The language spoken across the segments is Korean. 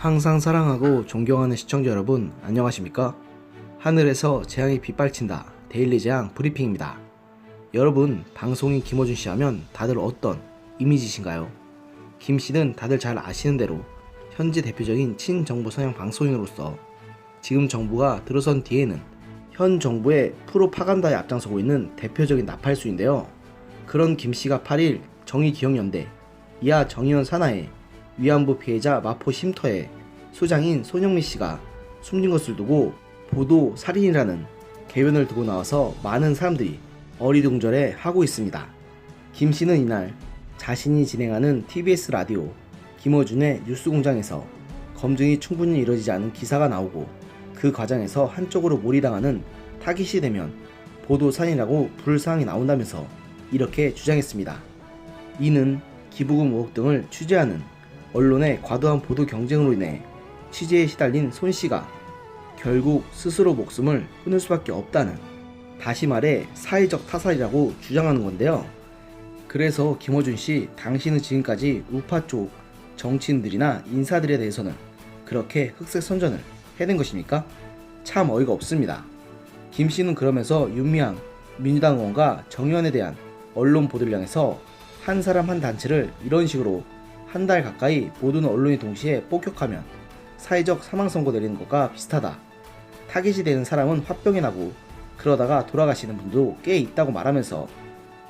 항상 사랑하고 존경하는 시청자 여러분 안녕하십니까? 하늘에서 재앙이 빗발친다 데일리 재앙 브리핑입니다. 여러분 방송인 김호준 씨 하면 다들 어떤 이미지신가요? 김 씨는 다들 잘 아시는 대로 현재 대표적인 친정부 성향 방송인으로서 지금 정부가 들어선 뒤에는 현 정부의 프로파간다에 앞장서고 있는 대표적인 나팔수인데요. 그런 김 씨가 8일 정의기억연대 이하 정의원 산하에 위안부 피해자 마포 쉼터에 소장인 손영미 씨가 숨진 것을 두고 보도 살인이라는 개변을 두고 나와서 많은 사람들이 어리둥절해 하고 있습니다. 김 씨는 이날 자신이 진행하는 TBS 라디오 김어준의 뉴스공장에서 검증이 충분히 이루어지지 않은 기사가 나오고 그 과정에서 한쪽으로 몰이당하는 타깃이 되면 보도 살인이라고 부를 사항이 나온다면서 이렇게 주장했습니다. 이는 기부금 의혹 등을 취재하는 언론의 과도한 보도 경쟁으로 인해 취재에 시달린 손 씨가 결국 스스로 목숨을 끊을 수밖에 없다는 다시 말해 사회적 타살이라고 주장하는 건데요. 그래서 김호준 씨, 당신은 지금까지 우파 쪽 정치인들이나 인사들에 대해서는 그렇게 흑색 선전을 해낸 것입니까? 참 어이가 없습니다. 김 씨는 그러면서 윤미향 민주당 의원과 정의원에 대한 언론 보도를 향해서 한 사람 한 단체를 이런 식으로 한 달 가까이 모든 언론이 동시에 폭격하면 사회적 사망 선고 내리는 것과 비슷하다. 타깃이 되는 사람은 화병이 나고 그러다가 돌아가시는 분도 꽤 있다고 말하면서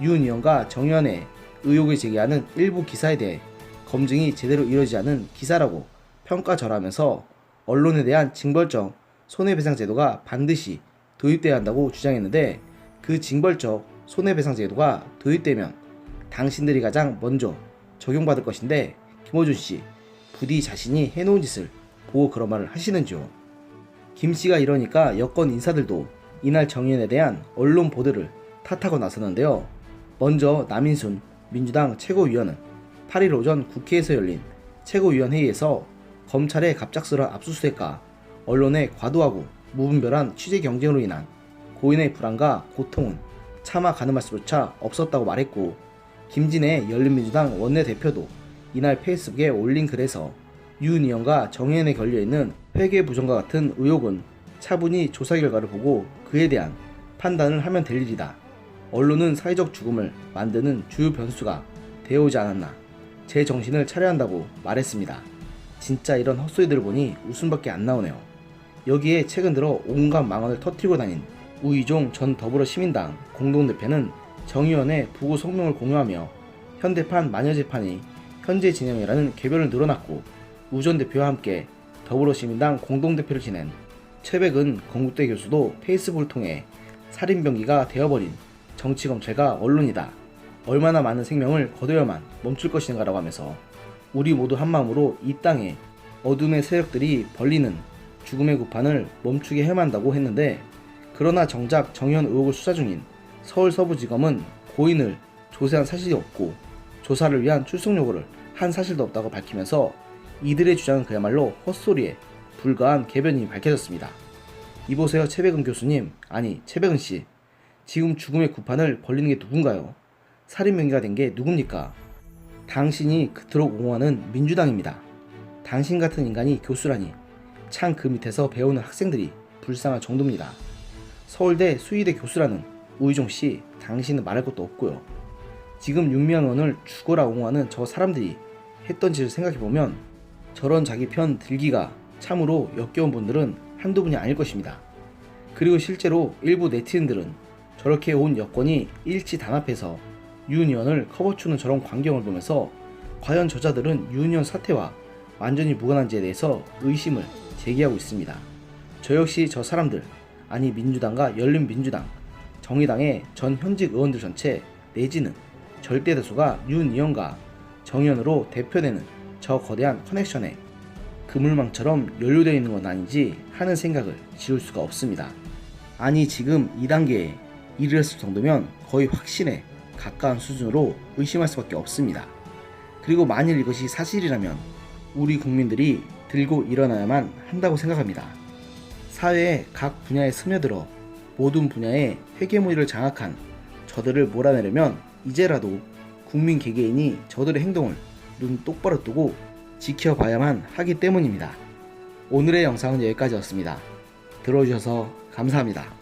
윤 의원과 정 의원의 의혹을 제기하는 일부 기사에 대해 검증이 제대로 이루어지지 않은 기사라고 평가절하면서 언론에 대한 징벌적 손해배상 제도가 반드시 도입돼야 한다고 주장했는데 그 징벌적 손해배상 제도가 도입되면 당신들이 가장 먼저 적용받을 것인데 김호준 씨 부디 자신이 해놓은 짓을 보고 그런 말을 하시는지요. 김 씨가 이러니까 여권 인사들도 이날 정의연에 대한 언론 보도를 탓하고 나서는데요. 먼저 남인순 민주당 최고위원은 8일 오전 국회에서 열린 최고위원 회의에서 검찰의 갑작스러운 압수수색과 언론의 과도하고 무분별한 취재 경쟁으로 인한 고인의 불안과 고통은 차마 가늠할 수조차 없었다고 말했고 김진애 열린민주당 원내대표도 이날 페이스북에 올린 글에서 윤 의원과 정의연에 걸려있는 회계 부정과 같은 의혹은 차분히 조사 결과를 보고 그에 대한 판단을 하면 될 일이다. 언론은 사회적 죽음을 만드는 주요 변수가 되어오지 않았나 제 정신을 차려야 한다고 말했습니다. 진짜 이런 헛소리들을 보니 웃음밖에 안 나오네요. 여기에 최근 들어 온갖 망언을 터뜨리고 다닌 우이종 전 더불어 시민당 공동대표는 정의원의 부고 성명을 공유하며 현대판 마녀재판이 현재 진영이라는 개별을 늘어났고 우전 대표와 함께 더불어시민당 공동대표를 지낸 최백은 건국대 교수도 페이스북을 통해 살인병기가 되어버린 정치검찰과 언론이다. 얼마나 많은 생명을 거둬야만 멈출 것인가라고 하면서 우리 모두 한마음으로 이 땅에 어둠의 세력들이 벌리는 죽음의 구판을 멈추게 해야 한다고 했는데 그러나 정작 정현 의혹을 수사 중인 서울 서부지검은 고인을 조사한 사실이 없고 조사를 위한 출석 요구를 한 사실도 없다고 밝히면서 이들의 주장은 그야말로 헛소리에 불과한 개변이 밝혀졌습니다. 이보세요 최백은 교수님 아니 최백은 씨 지금 죽음의 구판을 벌리는 게 누군가요? 살인 명의가 된 게 누굽니까? 당신이 그토록 옹호하는 민주당입니다. 당신 같은 인간이 교수라니 참 그 밑에서 배우는 학생들이 불쌍할 정도입니다. 서울대 수의대 교수라는 우이종 씨 당신은 말할 것도 없고요. 지금 윤미향 의원을 죽어라 옹호하는 저 사람들이 했던 짓을 생각해보면 저런 자기 편 들기가 참으로 역겨운 분들은 한두 분이 아닐 것입니다. 그리고 실제로 일부 네티즌들은 저렇게 온 여권이 일치 단합해서 윤 의원을 커버추는 저런 광경을 보면서 과연 저자들은 윤 의원 사태와 완전히 무관한지에 대해서 의심을 제기하고 있습니다. 저 역시 저 사람들, 아니 민주당과 열린민주당, 정의당의 전 현직 의원들 전체 내지는 절대 다수가 윤 의원과 정의원으로 대표되는 저 거대한 커넥션에 그물망처럼 연루되어 있는 건 아닌지 하는 생각을 지울 수가 없습니다. 아니 지금 2단계에 이르렀을 정도면 거의 확신에 가까운 수준으로 의심할 수밖에 없습니다. 그리고 만일 이것이 사실이라면 우리 국민들이 들고 일어나야만 한다고 생각합니다. 사회의 각 분야에 스며들어 모든 분야의 회계무리를 장악한 저들을 몰아내려면 이제라도 국민 개개인이 저들의 행동을 눈 똑바로 뜨고 지켜봐야만 하기 때문입니다. 오늘의 영상은 여기까지였습니다. 들어주셔서 감사합니다.